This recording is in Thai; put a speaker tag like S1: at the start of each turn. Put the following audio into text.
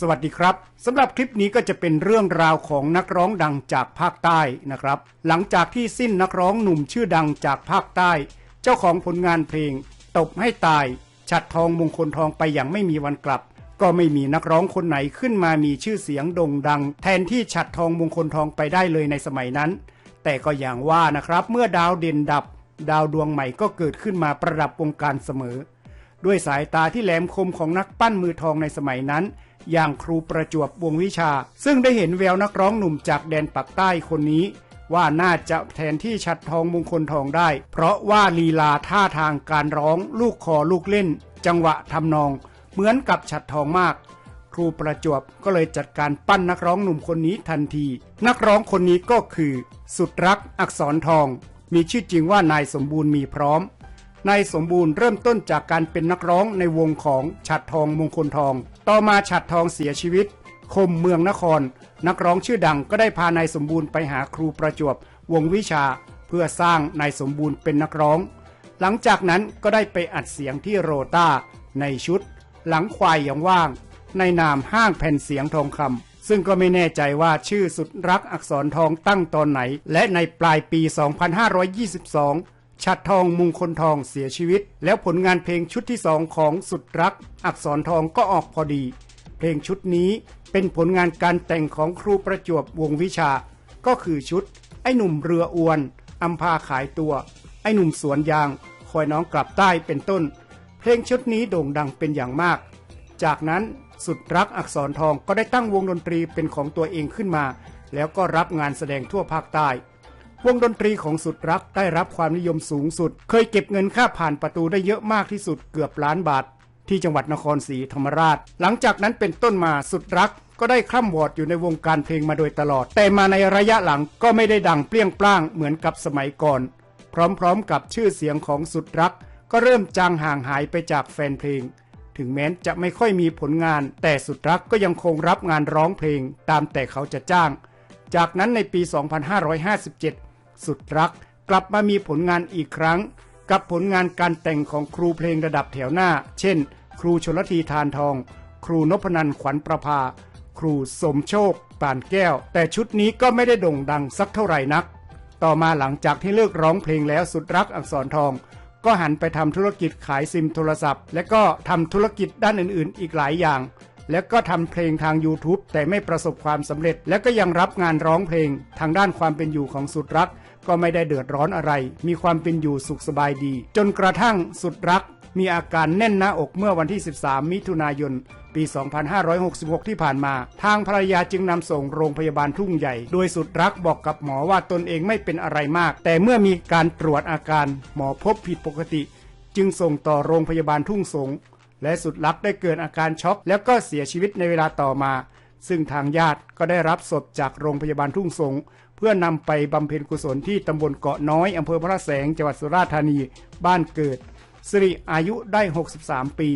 S1: สวัสดีครับสำหรับคลิปนี้ก็จะเป็นเรื่องราวของนักร้องดังจากภาคใต้นะครับ หลังจากที่สิ้นนักร้องหนุ่มชื่อดังจากภาคใต้ เจ้าของผลงานเพลง ตบให้ตายฉัดทองมงคลทองไปอย่างไม่มีวันกลับ ก็ไม่มีนักร้องคนไหนขึ้นมามีชื่อเสียงโด่งดัง แทนที่ฉัดทองมงคลทองไปได้เลยในสมัยนั้น แต่ก็อย่างว่านะครับเมื่อดาวเด่นดับ ดาวดวงใหม่ก็เกิดขึ้นมาประดับวงการเสมอ ด้วยสายตาที่แหลมคมของนักปั้นมือทองในสมัยนั้น อย่างครูประจวบวงวิชา ซึ่งได้เห็นแววนักร้องหนุ่มจากแดนปักใต้คนนี้ ว่าน่าจะแทนที่ชัดทองมงคลทองได้ เพราะว่าลีลาท่าทางการร้องลูกคอลูกเล่น จังหวะทำนอง เหมือนกับชัดทองมาก ครูประจวบก็เลยจัดการปั้นนักร้องหนุ่มคนนี้ทันที นักร้องคนนี้ก็คือ สุดรักอักษรทอง มีชื่อจริงว่านายสมบูรณ์มีพร้อม นายสมบูรณ์เริ่มต้นจากการเป็นนักร้องในวงของฉัดทองมงคลทอง ต่อมาฉัดทองเสียชีวิต คมเมืองนคร นักร้องชื่อดังก็ได้พานายสมบูรณ์ไปหาครูประจวบ วงวิชา เพื่อสร้างนายสมบูรณ์เป็นนักร้อง หลังจากนั้นก็ได้ไปอัดเสียงที่โรต้า ในชุด หลังควายอย่างว่าง ในนามห้างแผ่นเสียงทองคำซึ่งก็ไม่แน่ใจว่าชื่อสุดรักอักษรทองตั้งตอนไหน และในปลายปี 2522 ชัดทองมงคลทองเสียชีวิต แล้วผลงานเพลงชุดที่สองของสุดรัก อักษรทองก็ออกพอดี เพลงชุดนี้เป็นผลงานการแต่งของครูประจวบวงวิชา ก็คือชุด ไอ้หนุ่มเรืออวนอัมพาขายตัว ไอ้หนุ่มสวนยาง คอยน้องกลับใต้เป็นต้น เพลงชุดนี้โด่งดังเป็นอย่างมาก จากนั้นสุดรักอักษรทองก็ได้ตั้งวงดนตรีเป็นของตัวเองขึ้นมา แล้วก็รับงานแสดงทั่วภาคใต้ วงดนตรีของสุดรักได้รับความนิยมสูงสุด เคยเก็บเงินค่าผ่านประตูได้เยอะมากที่สุดเกือบล้านบาท ที่จังหวัดนครศรีธรรมราช หลังจากนั้นเป็นต้นมาสุดรักก็ได้คร่ำวอดอยู่ในวงการเพลงมาโดยตลอด แต่มาในระยะหลังก็ไม่ได้ดังเปรี้ยงปร้างเหมือนกับสมัยก่อน พร้อมๆกับชื่อเสียงของสุดรัก ก็เริ่มจางห่างหายไปจากแฟนเพลง ถึงแม้จะไม่ค่อยมีผลงาน แต่สุดรักก็ยังคงรับงานร้องเพลง ตามแต่เขาจะจ้าง จากนั้นในปี 2557 สุดรัก กลับมามีผลงานอีกครั้ง กับผลงานการแต่งของครูเพลงระดับแถวหน้า เช่น ครูชนลทีทานทอง ครูนพนันขวัญประภา ครูสมโชคป่านแก้ว แต่ชุดนี้ก็ไม่ได้โด่งดังสักเท่าไหร่นัก ต่อมาหลังจากที่เลิกร้องเพลงแล้วสุดรักอักษรทอง ก็หันไปทำธุรกิจขายซิมโทรศัพท์ และก็ทำธุรกิจด้านอื่นๆ อีกหลายอย่าง แล้วก็ทำเพลงทาง YouTube แต่ไม่ประสบความสำเร็จ และก็ยังรับงานร้องเพลง ทางด้านความเป็นอยู่ของสุดรัก ก็ไม่ได้เดือดร้อนอะไร มีความเป็นอยู่สุขสบายดี จนกระทั่งสุดรัก มีอาการแน่นหน้าอกเมื่อวันที่ 13 มิถุนายน ปี 2566 ที่ผ่านมา ทางภรรยาจึงนำส่งโรงพยาบาลทุ่งใหญ่ โดยสุดรักบอกกับหมอว่าตนเองไม่เป็นอะไรมาก แต่เมื่อมีการตรวจอาการหมอพบผิดปกติ จึงส่งต่อโรงพยาบาลทุ่งสง และสุดรักได้เกิดอาการช็อก แล้วก็เสียชีวิตในเวลาต่อมา ซึ่งทางญาติก็ได้รับศพจากโรงพยาบาลทุ่งสง เพื่อนำไปบำเพ็ญกุศลที่ตำบลเกาะน้อยอำเภอพระแสงจังหวัดสุราษฎร์ธานี บ้านเกิดสิริอายุได้ 63 ปี